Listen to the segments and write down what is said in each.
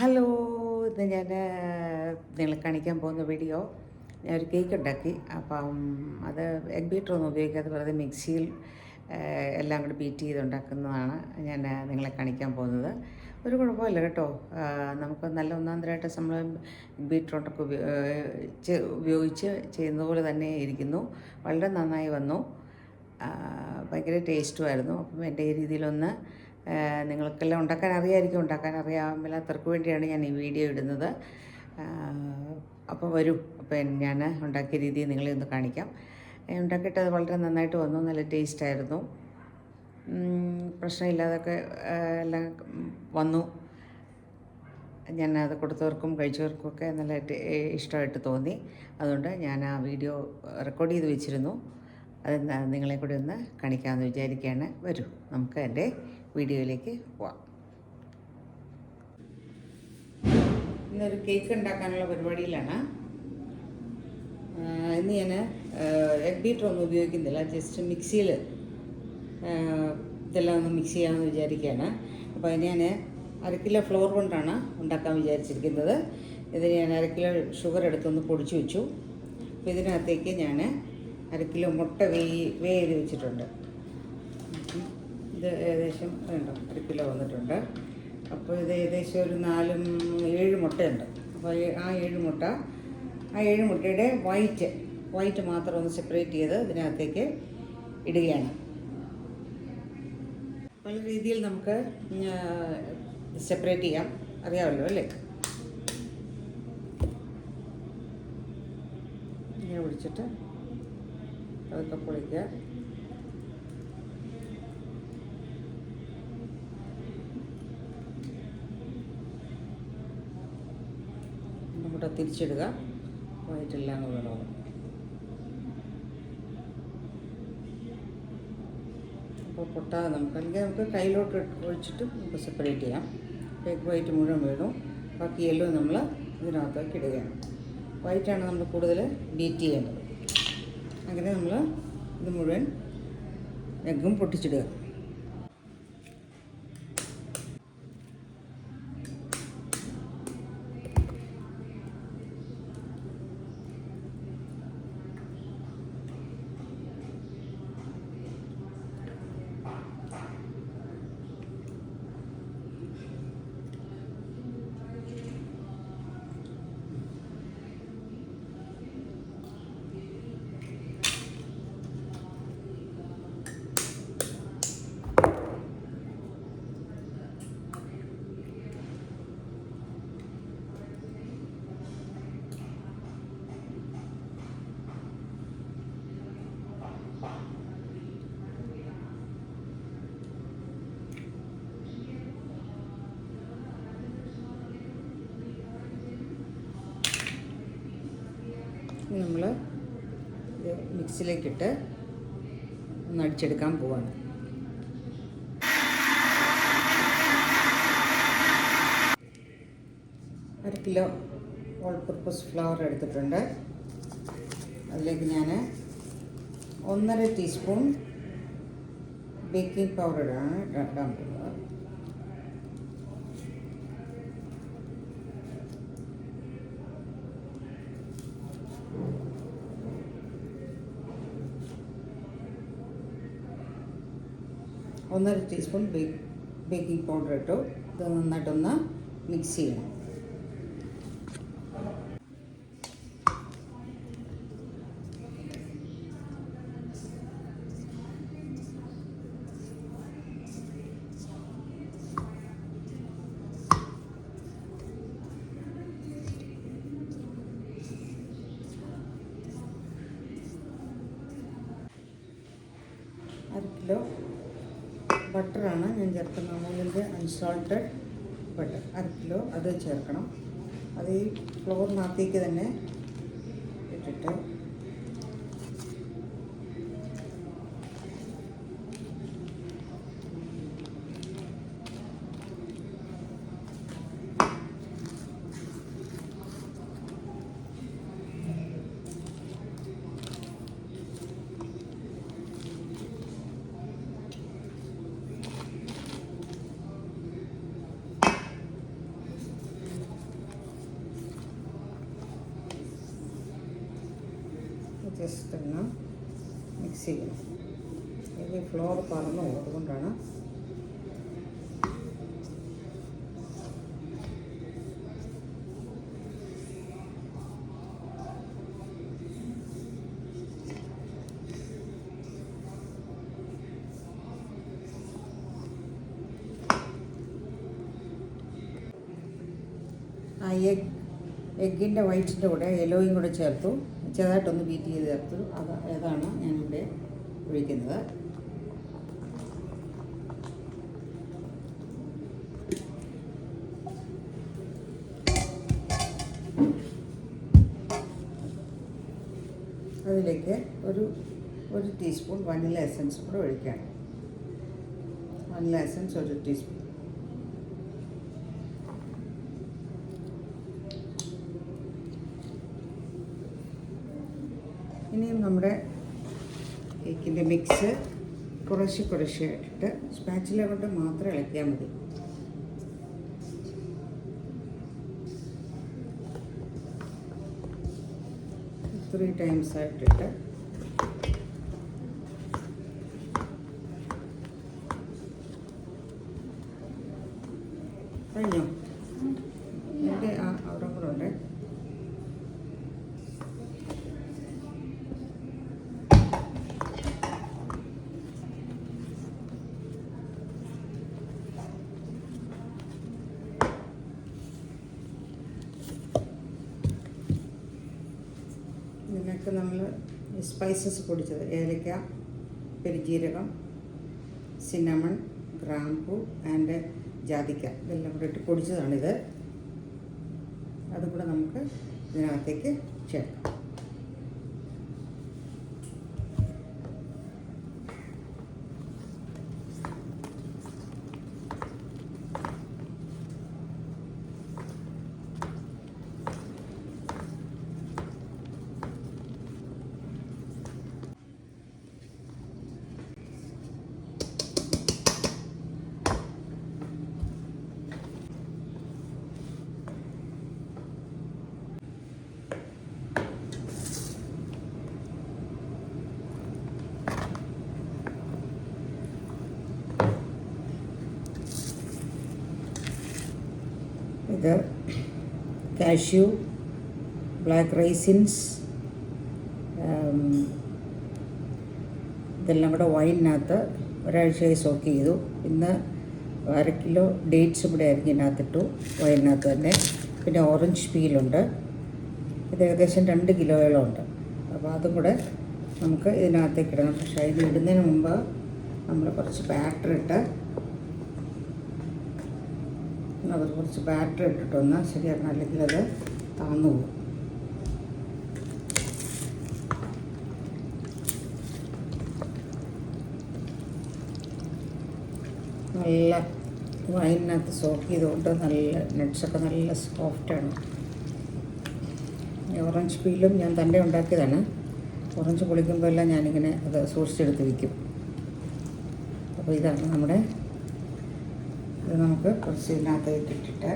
Hello ഇത് ഞാൻ നിങ്ങളെ കാണിക്കാൻ പോകുന്ന വീഡിയോ ഞാൻ ഒരു കേക്ക് ഉണ്ടാക്കി. അപ്പം അത് എഗ് ബീറ്റർ ഒന്നും ഉപയോഗിക്കാതെ വെറുതെ മിക്സിയിൽ എല്ലാം കൂടി ബീറ്റ് ചെയ്ത് ഉണ്ടാക്കുന്നതാണ് ഞാൻ നിങ്ങളെ കാണിക്കാൻ പോകുന്നത്. ഒരു കുഴപ്പമില്ല കേട്ടോ. നമുക്ക് നല്ല ഒന്നാന്തരമായിട്ട് നമ്മൾ ബീറ്റർ ഉണ്ടൊക്കെ ഉപയോ- ഉപയോഗിച്ച് ചെയ്യുന്ന പോലെ തന്നെ ഇരിക്കുന്നു. വളരെ നന്നായി വന്നു. ഭയങ്കര ടേസ്റ്റുമായിരുന്നു അപ്പം എന്റെ രീതിയിലൊന്ന് നിങ്ങൾക്കെല്ലാം ഉണ്ടാക്കാൻ അറിയാമായിരിക്കും ഉണ്ടാക്കാൻ അറിയാമില്ലാത്തവർക്ക് വേണ്ടിയാണ് ഞാൻ ഈ വീഡിയോ ഇടുന്നത്. അപ്പോൾ വരും. അപ്പോൾ ഞാൻ ഉണ്ടാക്കിയ രീതി നിങ്ങളെ ഒന്ന് കാണിക്കാം. ഉണ്ടാക്കിയിട്ട് അത് വളരെ നന്നായിട്ട് വന്നു. നല്ല ടേസ്റ്റായിരുന്നു പ്രശ്നമില്ലാതൊക്കെ എല്ലാം വന്നു. ഞാൻ അത് കൊടുത്തവർക്കും കഴിച്ചവർക്കുമൊക്കെ നല്ല ഇഷ്ടമായിട്ട് തോന്നി. അതുകൊണ്ട് ഞാൻ ആ വീഡിയോ റെക്കോർഡ് ചെയ്ത് വെച്ചിരുന്നു. അത് നിങ്ങളെ കൂടി ഒന്ന് കാണിക്കാമെന്ന് വിചാരിക്കുകയാണ്. വരൂ. നമുക്ക് എന്റെ വീഡിയോയിലേക്ക് പോവാം. ഇന്നൊരു കേക്ക് ഉണ്ടാക്കാനുള്ള പരിപാടിയിലാണ്. ഇന്ന് ഞാൻ എഗ് ബീറ്റർ ഒന്നും ഉപയോഗിക്കുന്നില്ല ജസ്റ്റ് മിക്സിയിൽ ഇതെല്ലാം ഒന്ന് മിക്സ് ചെയ്യാമെന്ന് വിചാരിക്കുകയാണ് അപ്പോൾ ഞാൻ അര കിലോ ഫ്ലോർ കൊണ്ടാണ് ഉണ്ടാക്കാൻ വിചാരിച്ചിരിക്കുന്നത്. ഇത് ഞാൻ അര കിലോ ഷുഗർ എടുത്തൊന്ന് പൊടിച്ചു വെച്ചു. അപ്പോൾ ഇതിനകത്തേക്ക് ഞാൻ അര കിലോ മുട്ട വേ വേ ചെയ്ത് വെച്ചിട്ടുണ്ട്. ഇത് ഏകദേശം വേണ്ടോ ഒരു കിലോ വന്നിട്ടുണ്ട്. അപ്പോൾ ഇത് ഏകദേശം ഒരു നാലും ഏഴ് മുട്ടയുണ്ട്. അപ്പോൾ ആ ഏഴ് മുട്ട ആ ഏഴ് മുട്ടയുടെ വൈറ്റ് വൈറ്റ് മാത്രം ഒന്ന് സെപ്പറേറ്റ് ചെയ്ത് ഇതിനകത്തേക്ക് ഇടുകയാണ്. പല രീതിയിൽ നമുക്ക് സെപ്പറേറ്റ് ചെയ്യാം. അറിയാമല്ലോ അല്ലേ? ഇങ്ങനെ പിടിച്ചിട്ട് അതൊക്കെ പൊളിക്കുക നമ്മുടെ തിരിച്ചിടുക. പോയിട്ടില്ല എന്നുള്ളതാണ് അപ്പോൾ പൊട്ടാതെ നമുക്ക് അല്ലെങ്കിൽ നമുക്ക് കയ്യിലോട്ട് ഒഴിച്ചിട്ട് നമുക്ക് സെപ്പറേറ്റ് ചെയ്യാം. കേക്ക് വൈറ്റ് മുഴുവൻ വീണു. ബാക്കി യെല്ലോ നമ്മൾ ഇതിനകത്തേക്ക് ഇടുകയാണ്. വൈറ്റാണ് നമ്മൾ കൂടുതൽ ബീറ്റ് ചെയ്യേണ്ടത്. അങ്ങനെ നമ്മൾ ഇത് മുഴുവൻ എഗ്ഗും പൊട്ടിച്ചിടുക ഇനി നമ്മൾ ഇത് ഒന്ന് അടിച്ചെടുക്കാൻ പോവാണ്. അര കിലോ ഓൾ പർപ്പസ് ഫ്ലവർ എടുത്തിട്ടുണ്ട്. അതിലേക്ക് ഞാൻ ഒന്നര ടീസ്പൂൺ ബേക്കിംഗ് പൗഡറാണ് ഇടാൻ പോകുന്നത്. ഒന്നര ടീസ്പൂൺ ബേക്ക് ബേക്കിംഗ് പൗഡർ ഇട്ടു. ഇത് നന്നായിട്ടൊന്ന് മിക്സ് ചെയ്യണം. അര കിലോ ബട്ടറാണ്. ഞാൻ ചേർക്കുന്ന അമൂലിന്റെ അൺസോൾട്ടഡ് ബട്ടർ. അര കിലോ അത് ചേർക്കണം. അത് ഈ ഫ്ലോറിനകത്തേക്ക് തന്നെ ഇട്ടിട്ട് ജസ്റ്റ് ഒന്ന് മിക്സ് ചെയ്യണം. ഇത് ഫ്ലോർ പറന്നു അതുകൊണ്ടാണ് ആ എഗ്ഗിന്റെ വൈറ്റിന്റെ കൂടെ യെല്ലോയും കൂടെ ചേർത്തു. ചെറുതായിട്ടൊന്ന് ബീറ്റ് ചെയ്ത് ചേർത്തു. അത് ഏതാണ് ഞാനിവിടെ ഒഴിക്കുന്നത്. അതിലേക്ക് ഒരു ഒരു ടീസ്പൂൺ വനില എസൻസ് കൂടെ ഒഴിക്കണം വനില എസൻസ് ഒരു ടീസ്പൂൺ. ഇനിയും നമ്മുടെ കേക്കിന്റെ മിക്സ് കുറേശ്ശെ കുറേശ്ശെ ഇട്ടിട്ട് സ്പാച്ചില കൊണ്ട് മാത്രം ഇളക്കിയാൽ മതി. ത്രീ ടൈംസ് ആയിട്ടിട്ട് കഴിഞ്ഞോ എന്റെ ആ അവിടെ കൂടെ ഉണ്ട് ഇതിനൊക്കെ നമ്മൾ സ്പൈസസ് പൊടിച്ചത്. ഏലക്ക പെരുജീരകം സിനമൺ ഗ്രാമ്പു ആൻഡ് ജാതിക്ക. ഇതെല്ലാം കൂടെ ഇട്ട് പൊടിച്ചതാണിത്. അതും കൂടെ നമുക്ക് ഇതിനകത്തേക്ക് ചേർക്കാം. ഇത് കാഷ്യൂ ബ്ലാക്ക് റൈസിൻസ് ഇതെല്ലാം കൂടെ വൈനിനകത്ത് ഒരാഴ്ചയായി സോക്ക് ചെയ്തു. ഇന്ന് അര കിലോ ഡേറ്റ്സ് ഇവിടെ ആയിരിക്കും ഇതിനകത്തിട്ടു വൈനിനകത്ത് തന്നെ. പിന്നെ ഓറഞ്ച് പീലുണ്ട്. ഇത് ഏകദേശം രണ്ട് കിലോയോളം ഉണ്ട്. അപ്പോൾ അതും കൂടെ നമുക്ക് ഇതിനകത്തേക്ക് ഇടണം. പക്ഷേ അതിന് ഇടുന്നതിന് മുമ്പ് നമ്മൾ കുറച്ച് ബാറ്റർ ഇട്ട് അത് കുറച്ച് ബാറ്റർ ഇട്ടിട്ടൊന്ന് ശരിയാക്കണം. അല്ലെങ്കിൽ അത് താന്നു പോകും. നല്ല വൈനകത്ത് സോക്ക് ചെയ്തുകൊണ്ട് നല്ല നട്ട്സൊക്കെ നല്ല സോഫ്റ്റാണ് ഓറഞ്ച് പീലും ഞാൻ തന്നെ ഉണ്ടാക്കിയതാണ്. ഓറഞ്ച് പൊളിക്കുമ്പോൾ എല്ലാം ഞാനിങ്ങനെ അത് സൂക്ഷിച്ചെടുത്ത് വയ്ക്കും അപ്പോൾ ഇതാണ് നമ്മുടെ ഇത് നമുക്ക് കുറച്ച് ഇതിനകത്തേക്ക് ഇട്ടിട്ട്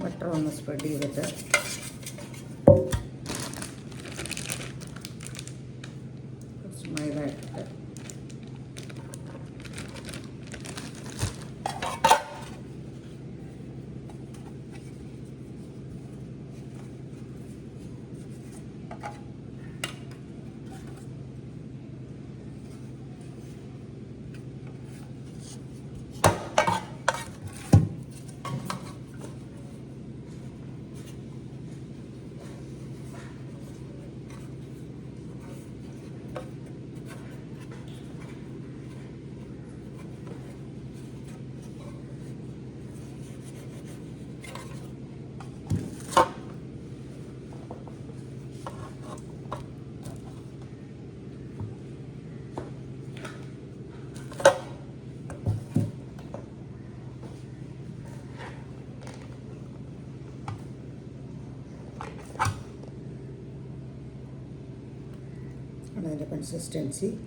ബട്ടർ ബട്ടർ ഒന്ന് the consistency.